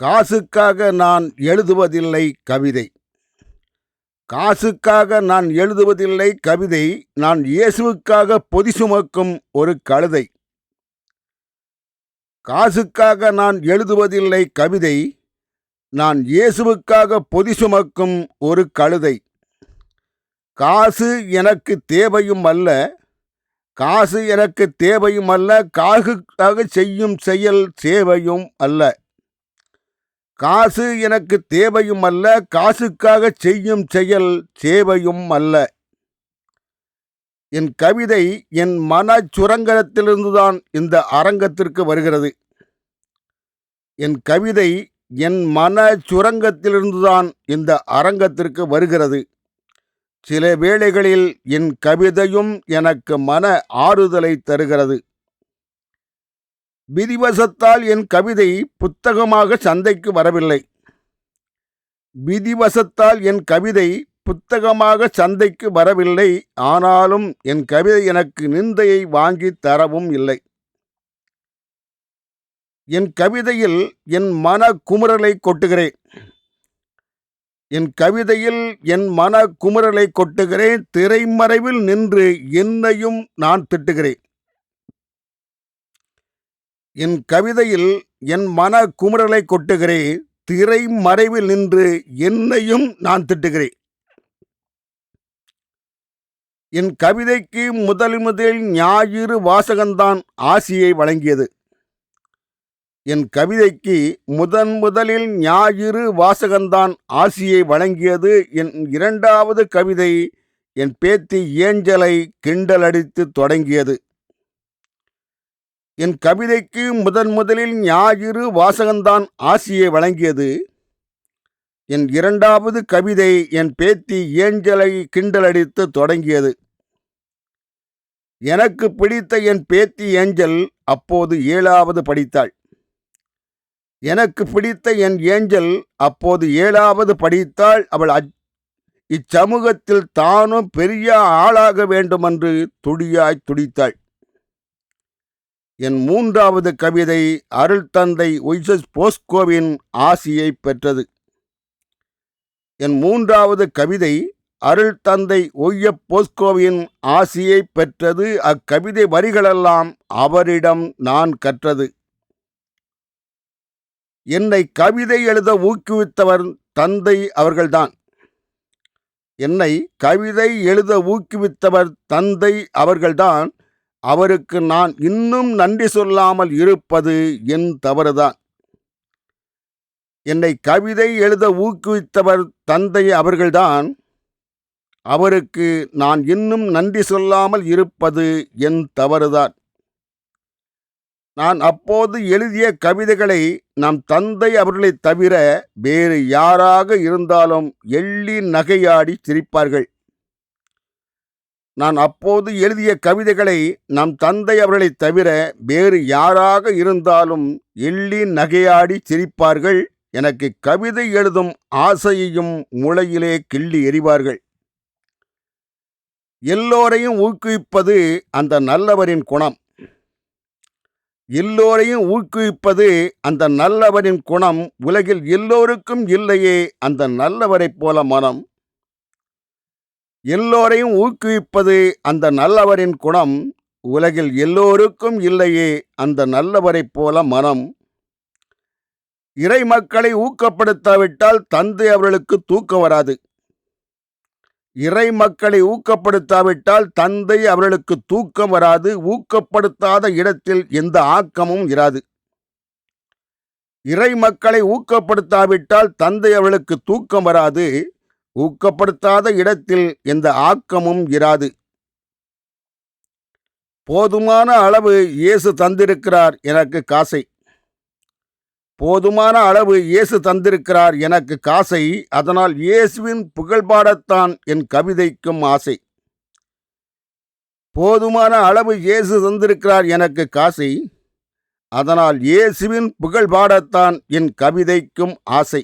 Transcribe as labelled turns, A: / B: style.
A: காசுக்காக நான் எழுதுவதில்லை கவிதை. காசுக்காக நான் எழுதுவதில்லை கவிதை நான் இயேசுவுக்காக பொதி சுமக்கும் ஒரு கழுதை. காசுக்காக நான் எழுதுவதில்லை கவிதை நான் இயேசுவுக்காக பொதி சுமக்கும் ஒரு கழுதை. காசு எனக்கு தேவையும் அல்ல காசு எனக்கு தேவையும் அல்ல காசுக்காக செய்யும் செயல் சேவையும் அல்ல. காசு எனக்கு தேவையும் அல்ல காசுக்காக செய்யும் செயல் சேவையும் அல்ல. என் கவிதை என் மன சுரங்கத்திலிருந்துதான் இந்த அரங்கத்திற்கு வருகிறது. என் கவிதை என் மன சுரங்கத்திலிருந்துதான் இந்த அரங்கத்திற்கு வருகிறது. சில வேளைகளில் என் கவிதையும் எனக்கு மன ஆறுதலை தருகிறது. விதிவசத்தால் என் கவிதை புத்தகமாக சந்தைக்கு வரவில்லை. விதிவசத்தால் என் கவிதை புத்தகமாக சந்தைக்கு வரவில்லை. ஆனாலும் என் கவிதை எனக்கு நிந்தையை வாங்கி தரவும் இல்லை. என் கவிதையில் என் மன குமுறலை கொட்டுகிறேன். என் கவிதையில் என் மன குமுறலை கொட்டுகிறேன். திரைமறைவில் நின்று என்னையும் நான் திட்டுகிறேன். என் கவிதையில் என் மன குமுறலை கொட்டுகிறேன். திரை மறைவில் நின்று என்னையும் நான் திட்டுகிறேன். என் கவிதைக்கு முதல் முதலில் ஞாயிறு வாசகந்தான் ஆசியை வழங்கியது. என் கவிதைக்கு முதன் முதலில் ஞாயிறு வாசகந்தான் ஆசியை வழங்கியது. என் இரண்டாவது கவிதை என் பேத்தி ஏஞ்சலை கிண்டலடித்து தொடங்கியது. என் கவிதைக்கு முதன் முதலில் ஞாயிறு வாசகந்தான் ஆசியை வழங்கியது. என் இரண்டாவது கவிதை என் பேத்தி ஏஞ்சலை கிண்டலடித்து தொடங்கியது. எனக்கு பிடித்த என் பேத்தி ஏஞ்சல் அப்போது ஏழாவது படித்தாள். எனக்கு பிடித்த என் ஏஞ்சல் அப்போது ஏழாவது படித்தாள். அவள் இச்சமூகத்தில் தானும் பெரிய ஆளாக வேண்டுமென்று துடியாய் துடித்தாள். என் மூன்றாவது கவிதை அருள் தந்தை ஒய்சஸ் போஸ்கோவின் ஆசியை பெற்றது. என் மூன்றாவது கவிதை அருள் தந்தை ஒய்ய போஸ்கோவின் ஆசியை பெற்றது. அக்கவிதை வரிகளெல்லாம் அவரிடம் நான் கற்றது. என்னை கவிதை எழுத ஊக்குவித்தவர் தந்தை அவர்கள்தான். என்னை கவிதை எழுத ஊக்குவித்தவர் தந்தை அவர்கள்தான். அவருக்கு நான் இன்னும் நன்றி சொல்லாமல் இருப்பது என் தவறுதான். என்னை கவிதை எழுத ஊக்குவித்தவர் தந்தை அவர்கள்தான். அவருக்கு நான் இன்னும் நன்றி சொல்லாமல் இருப்பது என் தவறுதான். நான் அப்போது எழுதிய கவிதைகளை நம் தந்தை அவர்களை தவிர வேறு யாராக இருந்தாலும் எள்ளி நகையாடி சிரிப்பார்கள் நான் அப்போது எழுதிய கவிதைகளை நம் தந்தை அவர்களைத் தவிர வேறு யாராக இருந்தாலும் எள்ளி நகையாடி சிரிப்பார்கள். எனக்கு கவிதை எழுதும் ஆசையையும் முளையிலே கிள்ளி எறிவார்கள். எல்லோரையும் ஊக்குவிப்பது அந்த நல்லவரின் குணம். எல்லோரையும் ஊக்குவிப்பது அந்த நல்லவரின் குணம். உலகில் எல்லோருக்கும் இல்லையே அந்த நல்லவரைப் போல மனம். எல்லோரையும் ஊக்குவிப்பது அந்த நல்லவரின் குணம். உலகில் எல்லோருக்கும் இல்லையே அந்த நல்லவரைப் போல மனம். இறை மக்களை ஊக்கப்படுத்தாவிட்டால் தந்தை அவர்களுக்கு தூக்கம் வராது. இறை மக்களை ஊக்கப்படுத்தாவிட்டால் தந்தை அவர்களுக்கு தூக்கம் வராது. ஊக்கப்படுத்தாத இடத்தில் எந்த ஆக்கமும் இராது. இறை மக்களை ஊக்கப்படுத்தாவிட்டால் தந்தை அவர்களுக்கு தூக்கம் வராது. ஊக்கப்படுத்தாத இடத்தில் எந்த ஆக்கமும் இராது. போதுமான அளவு இயேசு தந்திருக்கிறார் எனக்கு காசை. போதுமான அளவு இயேசு தந்திருக்கிறார் எனக்கு காசை அதனால் இயேசுவின் புகழ்பாடத்தான் என் கவிதைக்கும் ஆசை. போதுமான அளவு இயேசு தந்திருக்கிறார் எனக்கு காசை அதனால் இயேசுவின் புகழ்பாடத்தான் என் கவிதைக்கும் ஆசை.